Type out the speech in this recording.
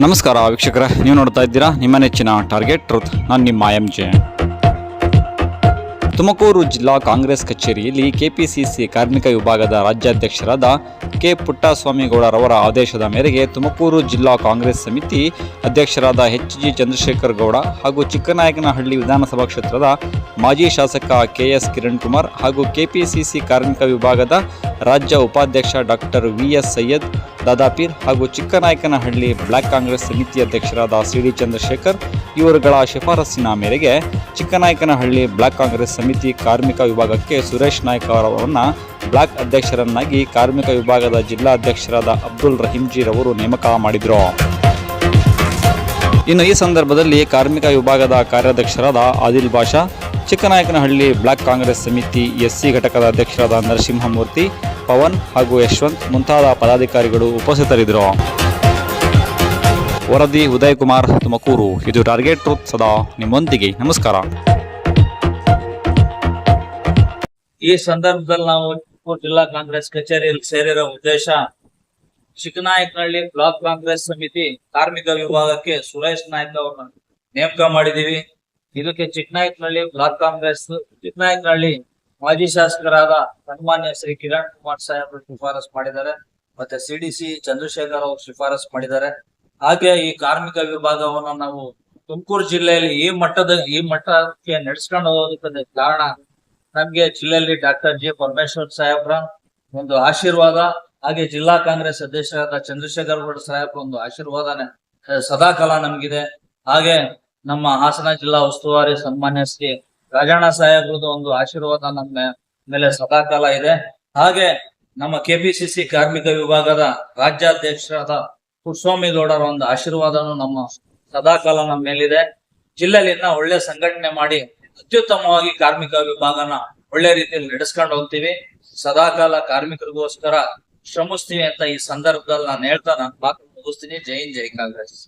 ನಮಸ್ಕಾರ ವೀಕ್ಷಕರ, ನೀವು ನೋಡ್ತಾ ಇದ್ದೀರಾ ನಿಮ್ಮ ನೆಚ್ಚಿನ ಟಾರ್ಗೆಟ್ ಟ್ರೂತ್ ನಾನು ನಿಮ್ಮ ಎಂ ಜೆ ತುಮಕೂರು ಜಿಲ್ಲಾ ಕಾಂಗ್ರೆಸ್ ಕಚೇರಿಯಲ್ಲಿ ಕೆಪಿಸಿಸಿ ಕಾರ್ಮಿಕ ವಿಭಾಗದ ರಾಜ್ಯಾಧ್ಯಕ್ಷರಾದ ಕೆ ಪುಟ್ಟಸ್ವಾಮಿಗೌಡರವರ ಆದೇಶದ ಮೇರೆಗೆ ತುಮಕೂರು ಜಿಲ್ಲಾ ಕಾಂಗ್ರೆಸ್ ಸಮಿತಿ ಅಧ್ಯಕ್ಷರಾದ ಎಚ್ ಜಿ ಚಂದ್ರಶೇಖರ್ ಗೌಡ ಹಾಗೂ ಚಿಕ್ಕನಾಯಕನಹಳ್ಳಿ ವಿಧಾನಸಭಾ ಕ್ಷೇತ್ರದ ಮಾಜಿ ಶಾಸಕ ಕೆ ಎಸ್ ಕಿರಣ್ ಕುಮಾರ್ ಹಾಗೂ ಕೆಪಿಸಿಸಿ ಕಾರ್ಮಿಕ ವಿಭಾಗದ ರಾಜ್ಯ ಉಪಾಧ್ಯಕ್ಷ doctor V S Syed, Dadapeer ಹಾಗೂ ಚಿಕ್ಕನಾಯಕನಹಳ್ಳಿ ಬ್ಲಾಕ್ ಕಾಂಗ್ರೆಸ್ ಸಮಿತಿ ಅಧ್ಯಕ್ಷರಾದ ಸಿ ಡಿ ಚಂದ್ರಶೇಖರ್ ಇವರುಗಳ ಶಿಫಾರಸ್ಸಿನ ಮೇರೆಗೆ ಚಿಕ್ಕನಾಯಕನಹಳ್ಳಿ ಬ್ಲಾಕ್ ಕಾಂಗ್ರೆಸ್ ಸಮಿತಿ ಕಾರ್ಮಿಕ ವಿಭಾಗಕ್ಕೆ ಸುರೇಶ್ ನಾಯ್ಕ ಅವರನ್ನು ಬ್ಲಾಕ್ ಅಧ್ಯಕ್ಷರನ್ನಾಗಿ ಕಾರ್ಮಿಕ ವಿಭಾಗದ ಜಿಲ್ಲಾ ಅಧ್ಯಕ್ಷರಾದ ಅಬ್ದುಲ್ ರಹೀಂಜಿರವರು ನೇಮಕ ಮಾಡಿದರು. ಇನ್ನು ಈ ಸಂದರ್ಭದಲ್ಲಿ ಕಾರ್ಮಿಕ ವಿಭಾಗದ ಕಾರ್ಯಾಧ್ಯಕ್ಷರಾದ ಆದಿಲ್ ಬಾಷಾ, ಚಿಕ್ಕನಾಯಕನಹಳ್ಳಿ ಬ್ಲಾಕ್ ಕಾಂಗ್ರೆಸ್ ಸಮಿತಿ ಎಸ್ಸಿ ಘಟಕದ ಅಧ್ಯಕ್ಷರಾದ ನರಸಿಂಹಮೂರ್ತಿ ಪವನ್ ಹಾಗೂ ಯಶವಂತ್ ಮುಂತಾದ ಪದಾಧಿಕಾರಿಗಳು ಉಪಸ್ಥಿತರಿದ್ದರು. ವರದಿ ಉದಯ್ ಕುಮಾರ್ ತುಮಕೂರು. ಇದು ಟಾರ್ಗೆಟ್ ಟ್ರೂತ್ ಸದಾ ನಿಮ್ಮೊಂದಿಗೆ. ನಮಸ್ಕಾರ. ಈ ಸಂದರ್ಭದಲ್ಲಿ ನಾವು ತುಮಕೂರು ಜಿಲ್ಲಾ ಕಾಂಗ್ರೆಸ್ ಕಚೇರಿಯಲ್ಲಿ ಸೇರಿರೋ ಉದ್ದೇಶ, ಚಿಕ್ಕನಾಯಕನಹಳ್ಳಿ ಬ್ಲಾಕ್ ಕಾಂಗ್ರೆಸ್ ಸಮಿತಿ ಕಾರ್ಮಿಕ ವಿಭಾಗಕ್ಕೆ ಸುರೇಶ್ ನಾಯ್ಕ ಅವರನ್ನು ನೇಮಕ ಮಾಡಿದೀವಿ ಇದಕ್ಕೆ ಚಿಕ್ಕನಾಯಕನಹಳ್ಳಿ ಬ್ಲಾಕ್ ಕಾಂಗ್ರೆಸ್, ಚಿಕ್ಕನಾಯಕನಹಳ್ಳಿ ಮಾಜಿ ಶಾಸಕರಾದ ಸನ್ಮಾನ್ಯ ಶ್ರೀ ಕಿರಣ್ ಕುಮಾರ್ ಸಾಹೇಬ್ ಶಿಫಾರಸ್ ಮಾಡಿದ್ದಾರೆ, ಮತ್ತೆ ಸಿಡಿಸಿ ಚಂದ್ರಶೇಖರ್ ಅವರು ಶಿಫಾರಸ್ ಮಾಡಿದ್ದಾರೆ. ಹಾಗೆ ಈ ಕಾರ್ಮಿಕ ವಿಭಾಗವನ್ನು ನಾವು ತುಮಕೂರು ಜಿಲ್ಲೆಯಲ್ಲಿ ಈ ಮಟ್ಟದ, ಈ ಮಟ್ಟಕ್ಕೆ ನಡೆಸ್ಕೊಂಡು ಹೋಗೋದಕ್ಕೆ ಕಾರಣ ನಮ್ಗೆ ಜಿಲ್ಲೆಯಲ್ಲಿ ಡಾಕ್ಟರ್ ಜಿ ಪರಮೇಶ್ವರ್ ಸಾಹೇಬ್ರ ಒಂದು ಆಶೀರ್ವಾದ, ಹಾಗೆ ಜಿಲ್ಲಾ ಕಾಂಗ್ರೆಸ್ ಅಧ್ಯಕ್ಷರಾದ ಚಂದ್ರಶೇಖರ್ ಗೌಡ ಸಾಹೇಬ್ ಒಂದು ಆಶೀರ್ವಾದನೆ, ಸದಾಕಾಲ ನಮಗಿದೆ. ಹಾಗೆ ನಮ್ಮ ಹಾಸನ ಜಿಲ್ಲಾ ಉಸ್ತುವಾರಿ ಸನ್ಮಾನ್ಯ ಶ್ರೀ ರಾಜಣ್ಣ ಸಾಹೇಬ್ರದ್ದು ಒಂದು ಆಶೀರ್ವಾದ ನಮ್ಮ ಮೇಲೆ ಸದಾಕಾಲ ಇದೆ. ಹಾಗೆ ನಮ್ಮ ಕೆಪಿಸಿಸಿ ಕಾರ್ಮಿಕ ವಿಭಾಗದ ರಾಜ್ಯಾಧ್ಯಕ್ಷರಾದ ಪುಟ್ಟಸ್ವಾಮಿಗೌಡರ ಒಂದು ಆಶೀರ್ವಾದನು ನಮ್ಮ ಸದಾಕಾಲ ನಮ್ಮ ಮೇಲಿದೆ. ಜಿಲ್ಲೆಯಲ್ಲಿನ ಒಳ್ಳೆ ಸಂಘಟನೆ ಮಾಡಿ ಅತ್ಯುತ್ತಮವಾಗಿ ಕಾರ್ಮಿಕ ವಿಭಾಗನ ಒಳ್ಳೆ ರೀತಿಯಲ್ಲಿ ನಡೆಸ್ಕೊಂಡು ಹೋಗ್ತೀವಿ. ಸದಾಕಾಲ ಕಾರ್ಮಿಕರಿಗೋಸ್ಕರ ಶ್ರಮಿಸ್ತೀವಿ ಅಂತ ಈ ಸಂದರ್ಭದಲ್ಲಿ ನಾನು ಹೇಳ್ತಾ, ನಾನು ಮಾತು ಮುಗಿಸ್ತೀನಿ. ಜೈ ಹಿಂದ್, ಜೈ ಕಾಂಗ್ರೆಸ್.